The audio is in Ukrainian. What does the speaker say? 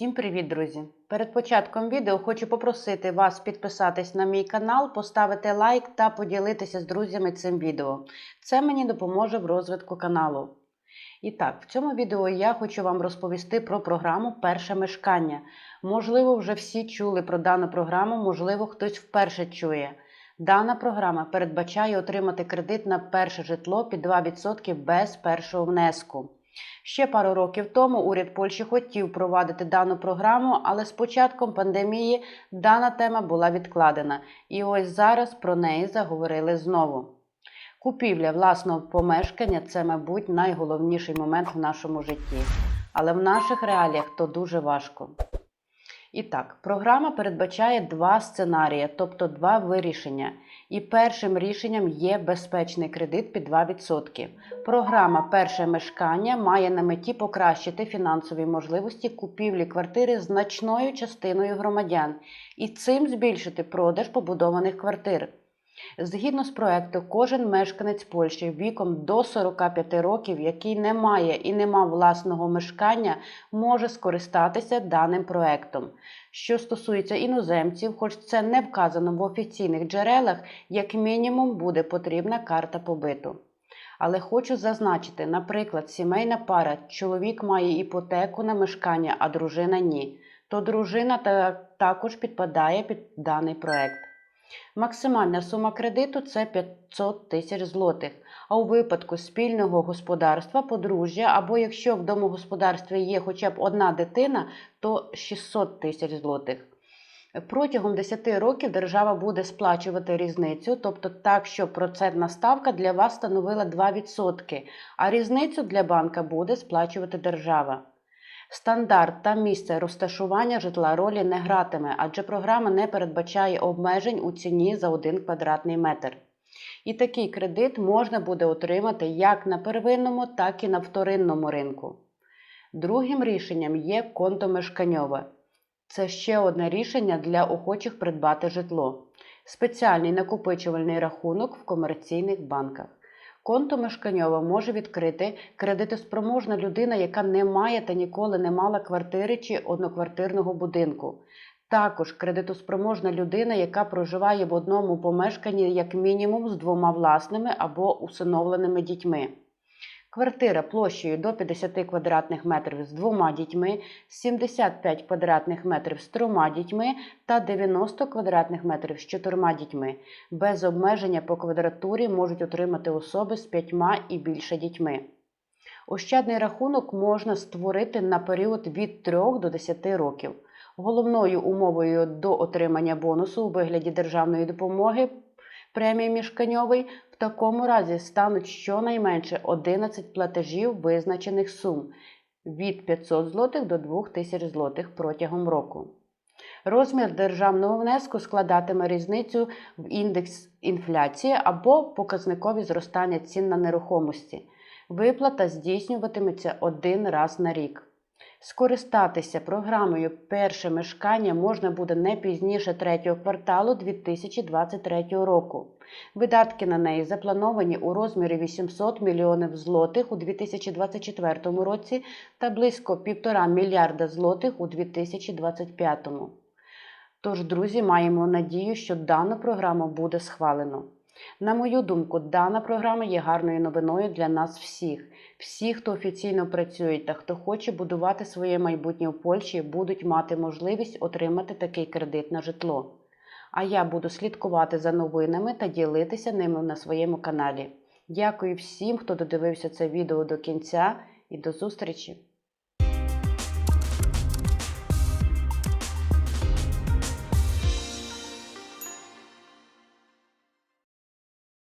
Всім привіт, друзі! Перед початком відео хочу попросити вас підписатись на мій канал, поставити лайк та поділитися з друзями цим відео. Це мені допоможе в розвитку каналу. І так, в цьому відео я хочу вам розповісти про програму Перше мешкання. Можливо, вже всі чули про дану програму, можливо, хтось вперше чує. Дана програма передбачає отримати кредит на перше житло під 2% без першого внеску. Ще пару років тому уряд Польщі хотів впровадити дану програму, але з початком пандемії дана тема була відкладена. І ось зараз про неї заговорили знову. Купівля власного помешкання це, мабуть, найголовніший момент в нашому житті. Але в наших реаліях то дуже важко. І так, програма передбачає два сценарії, тобто два вирішення. І першим рішенням є безпечний кредит під 2%. Програма Перше мешкання має на меті покращити фінансові можливості купівлі квартири значною частиною громадян і цим збільшити продаж побудованих квартир. Згідно з проекту, кожен мешканець Польщі віком до 45 років, який не має і не мав власного мешкання, може скористатися даним проектом. Що стосується іноземців, хоч це не вказано в офіційних джерелах, як мінімум буде потрібна карта побиту. Але хочу зазначити, наприклад, сімейна пара, чоловік має іпотеку на мешкання, а дружина ні, то дружина та також підпадає під даний проект. Максимальна сума кредиту це 500 тисяч злотих. А у випадку спільного господарства, подружжя або якщо в домогосподарстві є хоча б одна дитина, то 600 тисяч злотих. Протягом 10 років держава буде сплачувати різницю, тобто так, що процентна ставка для вас становила 2%, а різницю для банка буде сплачувати держава. Стандарт та місце розташування житла ролі не гратиме, адже програма не передбачає обмежень у ціні за 1 квадратний метр. І такий кредит можна буде отримати як на первинному, так і на вторинному ринку. Другим рішенням є конто мешканьове. Це ще одне рішення для охочих придбати житло. Спеціальний накопичувальний рахунок в комерційних банках. Конто мешканьове може відкрити кредитоспроможна людина, яка не має та ніколи не мала квартири чи одноквартирного будинку. Також кредитоспроможна людина, яка проживає в одному помешканні як мінімум з двома власними або усиновленими дітьми. Квартира площею до 50 квадратних метрів з двома дітьми, 75 квадратних метрів з трьома дітьми та 90 квадратних метрів з чотирма дітьми. Без обмеження по квадратурі можуть отримати особи з п'ятьма і більше дітьми. Ощадний рахунок можна створити на період від 3 до 10 років. Головною умовою до отримання бонусу у вигляді державної допомоги премії мішканьовий в такому разі стануть щонайменше 11 платежів визначених сум від 500 злотих до 2000 злотих протягом року. Розмір державного внеску складатиме різницю в індекс інфляції або показникові зростання цін на нерухомості. Виплата здійснюватиметься один раз на рік. Скористатися програмою Перше мешкання можна буде не пізніше третього кварталу 2023 року. Видатки на неї заплановані у розмірі 800 мільйонів злотих у 2024 році та близько 1,5 мільярда злотих у 2025. Тож, друзі, маємо надію, що дану програму буде схвалено. На мою думку, дана програма є гарною новиною для нас всіх. Всі, хто офіційно працює та хто хоче будувати своє майбутнє в Польщі, будуть мати можливість отримати такий кредит на житло. А я буду слідкувати за новинами та ділитися ними на своєму каналі. Дякую всім, хто додивився це відео до кінця, і до зустрічі!